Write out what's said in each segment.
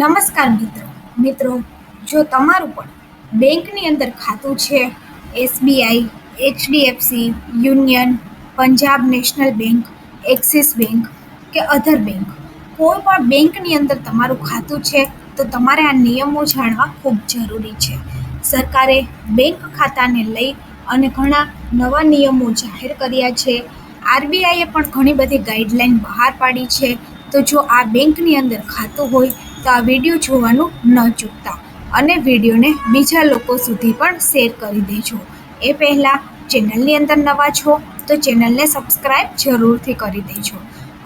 નમસ્કાર મિત્રો. મિત્રો, જો તમારું પણ બેંકની અંદર ખાતું છે, SBI, HDFC, Union, Punjab National Bank, Axis Bank કે અધર બેંક, કોઈ પણ બેંકની અંદર તમારું ખાતું છે, તો તમારે આ નિયમો જાણવા ખૂબ જરૂરી છે. સરકારે બેંક ખાતાને લઈ અને ઘણા નવા નિયમો જાહેર કર્યા છે. આરબીઆઈએ પણ ઘણી બધી ગાઈડલાઈન બહાર પાડી છે. તો જો આ બેંકની અંદર ખાતું હોય તો આ વીડિયો જોવાનું ન ચૂકતા અને વિડીયોને બીજા લોકો સુધી પણ શેર કરી દેજો. એ પહેલાં ચેનલની અંદર નવા છો તો ચેનલને સબસ્ક્રાઈબ જરૂરથી કરી દેજો.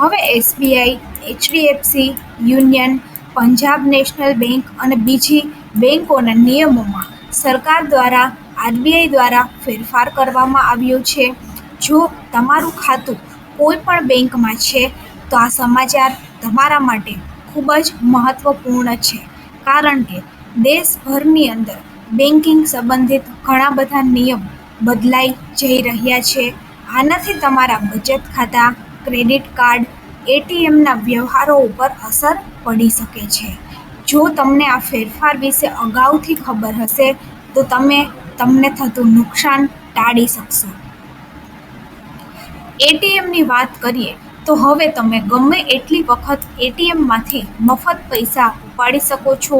હવે SBI, HDFC, Union, Punjab National Bank અને બીજી બેંકોના નિયમોમાં સરકાર દ્વારા, આરબીઆઈ દ્વારા ફેરફાર કરવામાં આવ્યો છે. જો તમારું ખાતું કોઈ પણ બેંકમાં છે, તો આ સમાચાર તમારા માટે ખૂબ જ મહત્ત્વપૂર્ણ છે. કારણ કે દેશભરની અંદર બેન્કિંગ સંબંધિત ઘણા બધા નિયમ બદલાઈ જઈ રહ્યા છે. આનાથી તમારા બચત ખાતા, ક્રેડિટ કાર્ડ એટીએમના વ્યવહારો ઉપર અસર પડી શકે છે. જો તમને આ ફેરફાર વિશે અગાઉથી ખબર હશે, તો તમે તમને થતું નુકસાન ટાળી શકશો. એટીએમની વાત કરીએ તો હવે તમે ગમે એટલી વખત એટીએમમાંથી મફત પૈસા ઉપાડી શકો છો.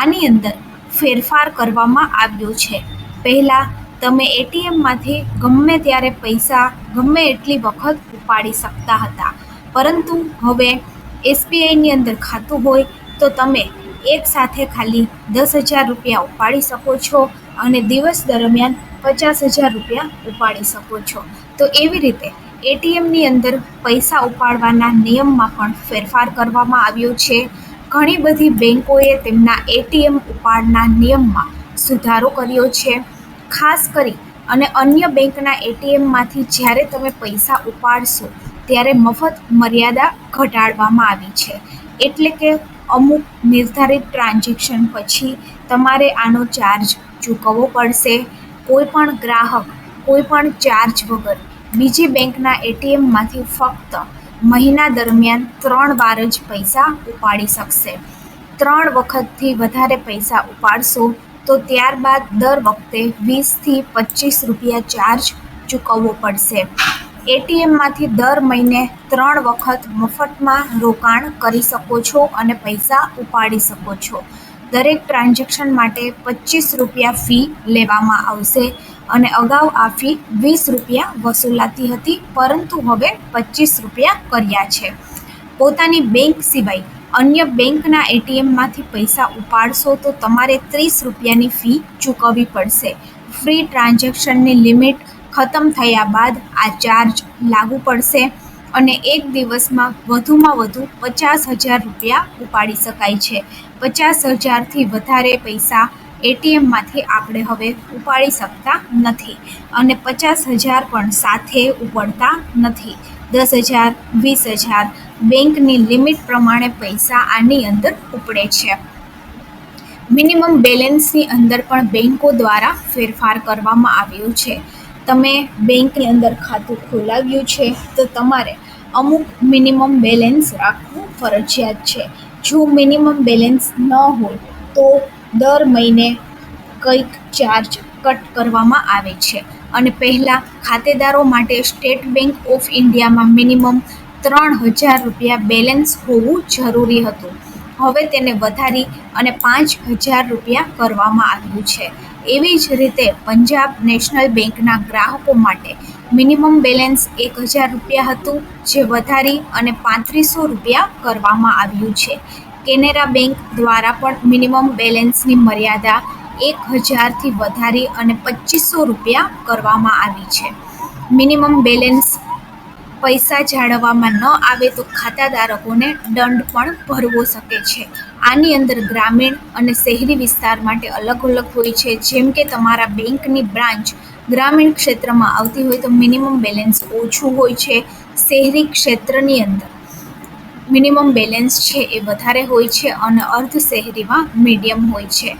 આની અંદર ફેરફાર કરવામાં આવ્યો છે. પહેલાં તમે એટીએમમાંથી ગમે ત્યારે પૈસા ગમે એટલી વખત ઉપાડી શકતા હતા. પરંતુ હવે એસબીઆઈની અંદર ખાતું હોય તો તમે એક સાથે ખાલી દસ હજાર રૂપિયા ઉપાડી શકો છો અને દિવસ દરમિયાન પચાસ હજાર રૂપિયા ઉપાડી શકો છો. તો એવી રીતે એટીએમની અંદર પૈસા ઉપાડવાના નિયમમાં પણ ફેરફાર કરવામાં આવ્યો છે. ઘણી બધી બેન્કોએ તેમના એટીએમ ઉપાડના નિયમમાં સુધારો કર્યો છે. ખાસ કરી અને અન્ય બેંકના એટીએમમાંથી જ્યારે તમે પૈસા ઉપાડશો ત્યારે મફત મર્યાદા ઘટાડવામાં આવી છે. એટલે કે અમુક નિર્ધારિત ટ્રાન્ઝેક્શન પછી તમારે આનો ચાર્જ ચૂકવવો પડશે. કોઈ પણ ગ્રાહક કોઈ પણ ચાર્જ વગર બીજી બેંકના એટીએમમાંથી ફક્ત મહિના દરમિયાન ત્રણ વાર જ પૈસા ઉપાડી શકશે. ત્રણ વખતથી વધારે પૈસા ઉપાડશો તો ત્યારબાદ દર વખતે વીસથી પચીસ રૂપિયા ચાર્જ ચૂકવવો પડશે. એટીએમમાંથી દર મહિને ત્રણ વખત મફતમાં રોકાણ કરી શકો છો અને પૈસા ઉપાડી શકો છો. દરેક ટ્રાન્ઝેક્શન માટે પચીસ રૂપિયા ફી લેવામાં આવશે અને અગાઉ આ ફી વીસ રૂપિયા વસૂલાતી હતી, પરંતુ હવે પચીસ રૂપિયા કર્યા છે. પોતાની બેંક સિવાય અન્ય બેંકના એટીએમમાંથી પૈસા ઉપાડશો તો તમારે ત્રીસ રૂપિયાની ફી ચૂકવવી પડશે. ફ્રી ટ્રાન્ઝેક્શનની લિમિટ ખતમ થયા બાદ આ ચાર્જ લાગુ પડશે. અને એક દિવસમાં વધુમાં વધુ પચાસ હજાર રૂપિયા ઉપાડી શકાય છે. પચાસ હજારથી વધારે પૈસા એટીએમમાંથી આપણે હવે ઉપાડી શકતા નથી અને પચાસ હજાર પણ સાથે ઉપડતા નથી. દસ હજાર, વીસ હજાર બેંકની લિમિટ પ્રમાણે પૈસા આની અંદર ઉપડે છે. મિનિમમ બેલેન્સની અંદર પણ બેંકો દ્વારા ફેરફાર કરવામાં આવ્યો છે. તમે બેંકની અંદર ખાતું ખોલાવ્યું છે તો તમારે અમુક મિનિમમ બેલેન્સ રાખવું ફરજિયાત છે. જો મિનિમમ બેલેન્સ ન હોય, તો દર મહિને કંઈક ચાર્જ કટ કરવામાં આવે છે. અને પહેલાં ખાતેદારો માટે સ્ટેટ બેંક ઓફ ઇન્ડિયામાં મિનિમમ ત્રણ હજાર રૂપિયા બેલેન્સ હોવું જરૂરી હતું. હવે તેને વધારી અને પાંચ હજાર રૂપિયા કરવામાં આવ્યું છે. એવી જ રીતે પંજાબ નેશનલ બેંકના ગ્રાહકો માટે મિનિમમ બેલેન્સ એક હજાર રૂપિયા હતું, જે વધારી અને પાંત્રીસો રૂપિયા કરવામાં આવ્યું છે. કેનેરા બેંક દ્વારા પણ મિનિમમ બેલેન્સની મર્યાદા એક હજારથી વધારી અને પચીસો રૂપિયા કરવામાં આવી છે. મિનિમમ બેલેન્સ પૈસા જાળવવામાં ન આવે તો ખાતાધારકોને દંડ પણ ભરવો શકે છે. આની અંદર ગ્રામીણ અને શહેરી વિસ્તાર માટે અલગ અલગ હોય છે, જેમ કે તમારા બેંકની બ્રાન્ચ ગ્રામીણ ક્ષેત્રમાં આવતી હોય તો મિનિમમ બેલેન્સ ઓછું હોય છે શહેરી ક્ષેત્રની અંદર. મિનિમમ બેલેન્સ છે એ વધારે હોય છે અને અર્ધ શહેરીમાં મીડિયમ હોય છે.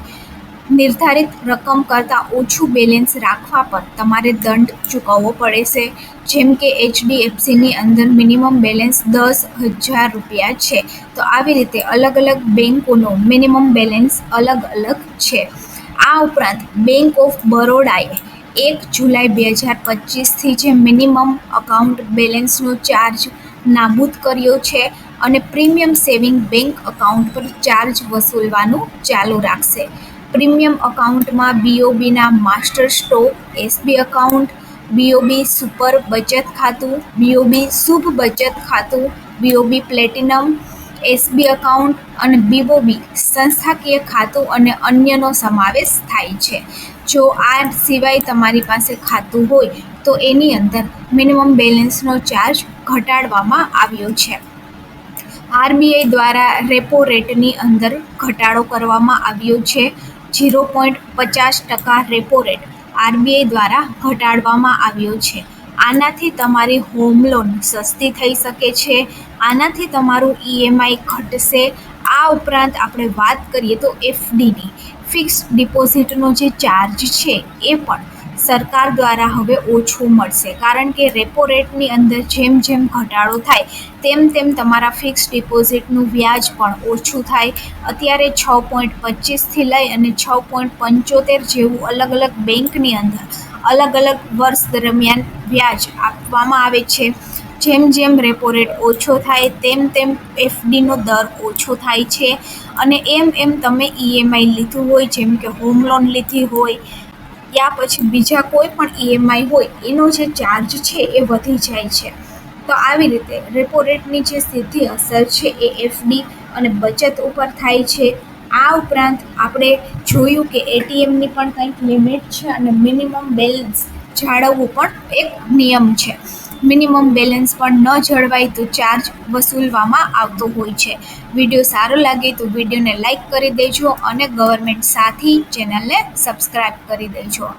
નિર્ધારિત રકમ કરતાં ઓછું બેલેન્સ રાખવા પર તમારે દંડ ચૂકવવો પડે છે. જેમ કે એચડીએફસીની અંદર મિનિમમ બેલેન્સ દસ હજાર રૂપિયા છે. તો આવી રીતે અલગ અલગ બેંકોનો મિનિમમ બેલેન્સ અલગ અલગ છે. આ ઉપરાંત બેંક ઓફ બરોડાએ એક જુલાઈ બે હજાર પચીસથી જે મિનિમમ અકાઉન્ટ બેલેન્સનો ચાર્જ નાબૂદ કર્યો છે અને પ્રીમિયમ સેવિંગ બેંક અકાઉન્ટ પર ચાર્જ વસૂલવાનું ચાલુ રાખશે. પ્રીમિયમ અકાઉન્ટમાં બીઓબીના master stock SB account BOB super બચત ખાતું બીઓબી શુભ બચત ખાતું બીઓબી પ્લેટિનમ એસબી અકાઉન્ટ અને બીઓબી સંસ્થાકીય ખાતું અને અન્યનો સમાવેશ થાય છે. જો આ સિવાય તમારી પાસે ખાતું હોય, તો એની અંદર મિનિમમ બેલેન્સનો ચાર્જ ઘટાડવામાં આવ્યો છે. આરબીઆઈ દ્વારા રેપો રેટની અંદર ઘટાડો કરવામાં આવ્યો છે. ઝીરો પોઈન્ટ પચાસ ટકા રેપો રેટ આરબીઆઈ દ્વારા ઘટાડવામાં આવ્યો છે. આનાથી તમારી હોમ લોન સસ્તી થઈ શકે છે. આનાથી તમારું ઈએમઆઈ ઘટશે. આ ઉપરાંત આપણે વાત કરીએ તો એફડીની ફિક્સ ડિપોઝિટનો જે ચાર્જ છે એ પણ સરકાર દ્વારા હવે ઓછું મળશે. કારણ કે રેપો રેટની અંદર જેમ જેમ ઘટાડો થાય, તેમ તેમ તમારા ફિક્સ ડિપોઝિટનું વ્યાજ પણ ઓછું થાય. અત્યારે છ પોઈન્ટ પચીસથી લઈ અને છ પોઈન્ટ પંચોતેર જેવું અલગ અલગ બેંકની અંદર અલગ અલગ વર્ષ દરમિયાન વ્યાજ આપવામાં આવે છે. જેમ જેમ રેપો રેટ ઓછો થાય, તેમ તેમ એફડીનો દર ઓછો થાય છે. અને એમ એમ તમે ઈએમઆઈ લીધું હોય, જેમ કે હોમ લોન લીધી હોય, યા પછી બીજા કોઈ પણ ઈએમઆઈ હોય, એનો જે ચાર્જ છે એ વધી જાય છે. તો આવી રીતે રેપો રેટની જે સીધી અસર છે એ એફડી અને બચત ઉપર થાય છે. આ ઉપરાંત આપણે જોયું કે એટીએમની પણ કંઈક લિમિટ છે અને મિનિમમ બેલેન્સ જાળવવું પણ એક નિયમ છે. મિનિમમ બેલેન્સ પણ ન જળવાય તો ચાર્જ વસૂલવામાં આવતો હોય છે. વીડિયો સારો લાગે તો વિડીયોને લાઇક કરી દેજો અને ગવર્મેન્ટ સાથી ચેનલને સબસ્ક્રાઈબ કરી દેજો.